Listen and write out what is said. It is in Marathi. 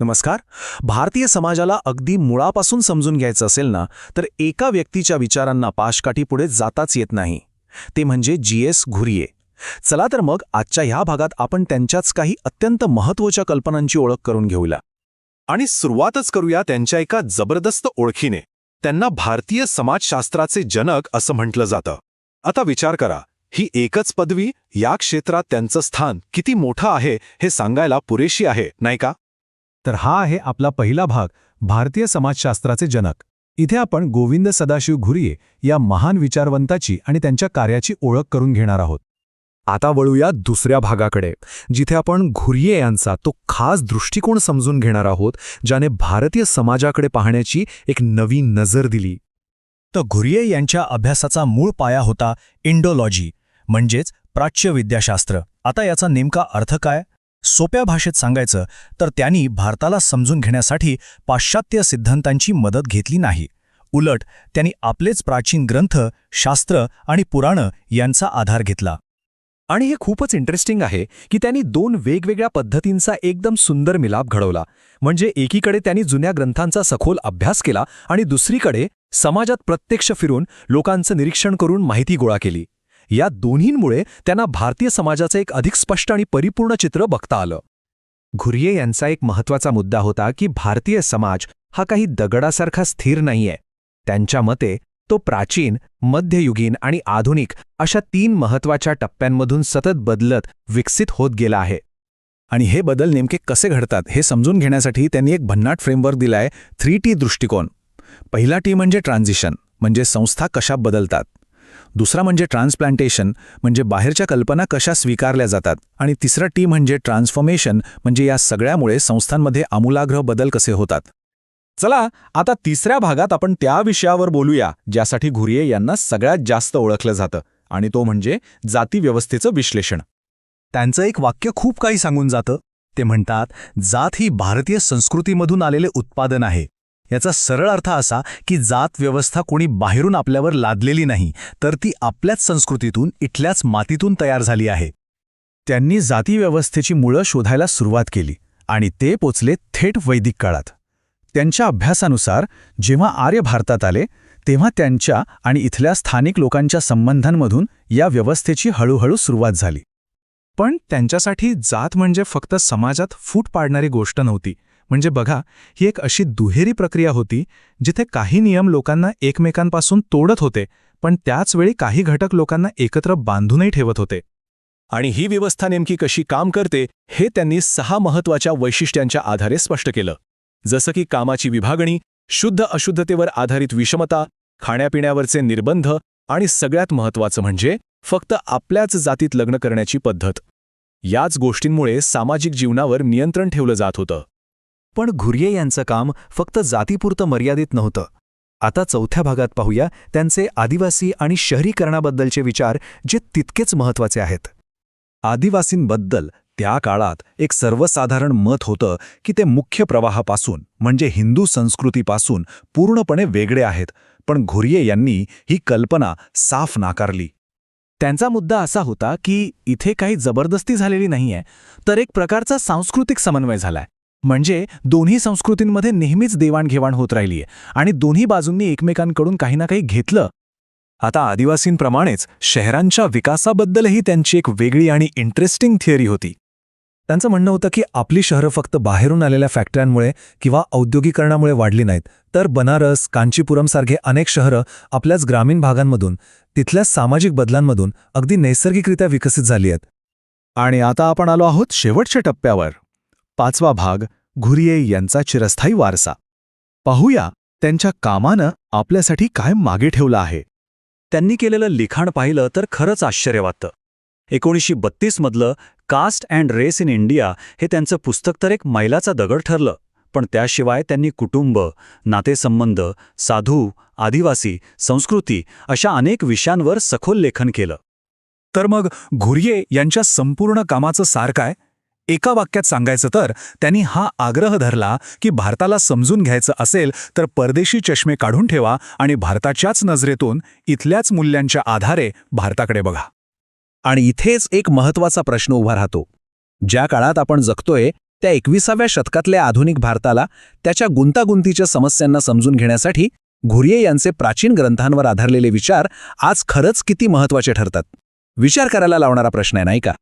नमस्कार. भारतीय समाजाला अगदी मुळापासून समजून घ्यायचं असेल ना तर एका व्यक्तीच्या विचारांना पाशकाठीपुढे जाताच येत नाही. ते म्हणजे जी एस घुरिये. चला तर मग आजच्या ह्या भागात आपण त्यांच्याच काही अत्यंत महत्त्वाच्या कल्पनांची ओळख करून घेऊया. आणि सुरुवातच करूया त्यांच्या एका जबरदस्त ओळखीने. त्यांना भारतीय समाजशास्त्राचे जनक असं म्हटलं जातं. आता विचार करा ही एकच पदवी या क्षेत्रात त्यांचं स्थान किती मोठं आहे हे सांगायला पुरेशी आहे नाही का? तर हा आहे आपला पहिला भाग भारतीय समाजशास्त्राचे जनक. इथे आपण गोविंद सदाशिव घुरिये या महान विचारवंताची आणि त्यांच्या कार्याची ओळख करून घेणार आहोत. आता वळूया दुसऱ्या भागाकडे जिथे आपण घुरिये यांचा तो खास दृष्टिकोन समजून घेणार आहोत ज्याने भारतीय समाजाकडे पाहण्याची एक नवी नजर दिली. तर घुरिये यांच्या अभ्यासाचा मूळ पाया होता इंडोलॉजी म्हणजेच प्राच्य विद्याशास्त्र आता याचा नेमका अर्थ काय? सोप्या भाषेत सांगायचं तर त्यांनी भारताला समजून घेण्यासाठी पाश्चात्य सिद्धांतांची मदत घेतली नाही. उलट त्यांनी आपलेच प्राचीन ग्रंथ शास्त्र आणि पुराणं यांचा आधार घेतला. आणि हे खूपच इंटरेस्टिंग आहे की त्यांनी दोन वेगवेगळ्या पद्धतींचा एकदम सुंदर मिलाप घडवला. म्हणजे एकीकडे त्यांनी जुन्या ग्रंथांचा सखोल अभ्यास केला आणि दुसरीकडे समाजात प्रत्यक्ष फिरून लोकांचं निरीक्षण करून माहिती गोळा केली. या दोन्हींमुळे त्यांना भारतीय समाजाचं एक अधिक स्पष्ट आणि परिपूर्ण चित्र बघता आलं. घुरिये यांचा एक महत्त्वाचा मुद्दा होता की भारतीय समाज हा काही दगडासारखा स्थिर नाहीये. त्यांच्या मते तो प्राचीन मध्ययुगीन आणि आधुनिक अशा तीन महत्त्वाच्या टप्प्यांमधून सतत बदलत विकसित होत गेला आहे. आणि हे बदल नेमके कसे घडतात हे समजून घेण्यासाठी त्यांनी एक भन्नाट फ्रेमवर्क दिलाय थ्री टी दृष्टिकोन. पहिला टी म्हणजे ट्रान्झिशन म्हणजे संस्था कशा बदलतात. दुसरा म्हणजे ट्रान्सप्लांटेशन म्हणजे बाहेरच्या कल्पना कशा स्वीकारल्या जातात. आणि तिसरा टी म्हणजे ट्रान्सफॉर्मेशन म्हणजे या सगळ्यामुळे संस्थांमध्ये आमूलाग्र बदल कसे होतात. चला आता तिसऱ्या भागात आपण त्या विषयावर बोलूया ज्यासाठी घुरिये यांना सगळ्यात जास्त ओळखलं जातं आणि तो म्हणजे जातीव्यवस्थेचं विश्लेषण. त्यांचं एक वाक्य खूप काही सांगून जातं. ते म्हणतात जात ही भारतीय संस्कृतीमधून आलेले उत्पादन आहे. याचा सरळ अर्थ असा की जात व्यवस्था कोणी बाहेरून आपल्यावर लादलेली नाही तर ती आपल्याच संस्कृतीतून इथल्याच मातीतून तयार झाली आहे. त्यांनी जातीव्यवस्थेची मुळं शोधायला सुरुवात केली आणि ते पोचले थेट वैदिक काळात. त्यांच्या अभ्यासानुसार जेव्हा आर्य भारतात आले तेव्हा त्यांच्या आणि इथल्या स्थानिक लोकांच्या संबंधांमधून या व्यवस्थेची हळूहळू सुरुवात झाली. पण त्यांच्यासाठी जात म्हणजे फक्त समाजात फूट पाडणारी गोष्ट नव्हती म्हणजे बघा ही एक अशी दुहेरी प्रक्रिया होती जिथे काही नियम लोकांना एकमेकांपासून तोडत होते पण त्याचवेळी काही घटक लोकांना एकत्र बांधूनही ठेवत होते. आणि ही व्यवस्था नेमकी कशी काम करते हे त्यांनी सहा महत्त्वाच्या वैशिष्ट्यांच्या आधारे स्पष्ट केलं. जसं की कामाची विभागणी शुद्ध अशुद्धतेवर आधारित विषमता खाण्यापिण्यावरचे निर्बंध आणि सगळ्यात महत्वाचं म्हणजे फक्त आपल्याच जातीत लग्न करण्याची पद्धत. याच गोष्टींमुळे सामाजिक जीवनावर नियंत्रण ठेवलं जात होतं. पण घुरिये यांचं काम फक्त जातीपुरतं मर्यादित नव्हतं. आता चौथ्या भागात पाहूया त्यांचे आदिवासी आणि शहरीकरणाबद्दलचे विचार जे तितकेच महत्त्वाचे आहेत. आदिवासींबद्दल त्या काळात एक सर्वसाधारण मत होतं की ते मुख्य प्रवाहापासून म्हणजे हिंदू संस्कृतीपासून पूर्णपणे वेगळे आहेत पण घुरिये यांनी ही कल्पना साफ नाकारली. त्यांचा मुद्दा असा होता की इथे काही जबरदस्ती झालेली नाहीये तर एक प्रकारचा सांस्कृतिक समन्वय झालाय. म्हणजे दोन्ही संस्कृतींमध्ये नेहमीच देवाणघेवाण होत राहिलीय आणि दोन्ही बाजूंनी एकमेकांकडून काही ना काही घेतलं. आता आदिवासींप्रमाणेच शहरांच्या विकासाबद्दलही त्यांची एक वेगळी आणि इंटरेस्टिंग थिअरी होती. त्यांचं म्हणणं होतं की आपली शहरं फक्त बाहेरून आलेल्या फॅक्टऱ्यांमुळे किंवा औद्योगिकरणामुळे वाढली नाहीत तर बनारस कांचीपुरमसारखे अनेक शहरं आपल्याच ग्रामीण भागांमधून तिथल्या सामाजिक बदलांमधून अगदी नैसर्गिकरित्या विकसित झाली आहेत आणि आता आपण आलो आहोत शेवटच्या टप्प्यावर. पाचवा भाग घुरिये यांचा चिरस्थायी वारसा. पाहूया त्यांच्या कामानं आपल्यासाठी काय मागे ठेवलं आहे. त्यांनी केलेलं लिखाण पाहिलं तर खरंच आश्चर्य वाटतं. एकोणीसशे बत्तीसमधलं caste and race in India हे त्यांचं पुस्तक तर एक मैलाचा दगड ठरलं पण त्याशिवाय त्यांनी कुटुंब नातेसंबंध साधू आदिवासी संस्कृती अशा अनेक विषयांवर सखोल लेखन केलं. तर मग घुरिये यांच्या संपूर्ण कामाचं सार काय? एका वाक्यात सांगायचं तर त्यांनी हा आग्रह धरला की भारताला समजून घ्यायचं असेल तर परदेशी चष्मे काढून ठेवा आणि भारताच्याच नजरेतून इथल्याच मूल्यांच्या आधारे भारताकडे बघा. आणि इथेच एक महत्त्वाचा प्रश्न उभा राहतो. ज्या काळात आपण जगतोय त्या एकविसाव्या शतकातल्या आधुनिक भारताला त्याच्या गुंतागुंतीच्या समस्यांना समजून घेण्यासाठी घुरिये यांचे प्राचीन ग्रंथांवर आधारलेले विचार आज खरंच किती महत्त्वाचे ठरतात. विचार करायला लावणारा प्रश्न आहे नाही का?